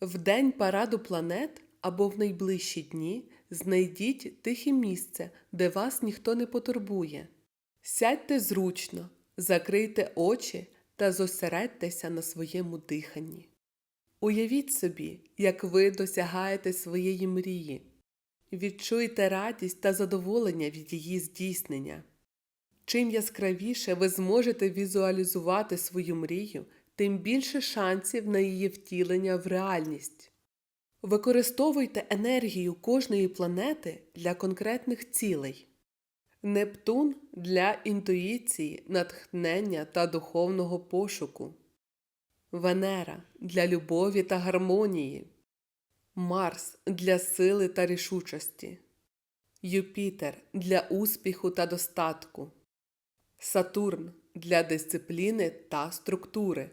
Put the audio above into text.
В день параду планет або в найближчі дні знайдіть тихе місце, де вас ніхто не потурбує. Сядьте зручно, закрийте очі та зосередьтеся на своєму диханні. Уявіть собі, як ви досягаєте своєї мрії. Відчуйте радість та задоволення від її здійснення. Чим яскравіше ви зможете візуалізувати свою мрію, тим більше шансів на її втілення в реальність. Використовуйте енергію кожної планети для конкретних цілей. Нептун для інтуїції, натхнення та духовного пошуку. Венера для любові та гармонії. Марс для сили та рішучості. Юпітер для успіху та достатку. Сатурн для дисципліни та структури.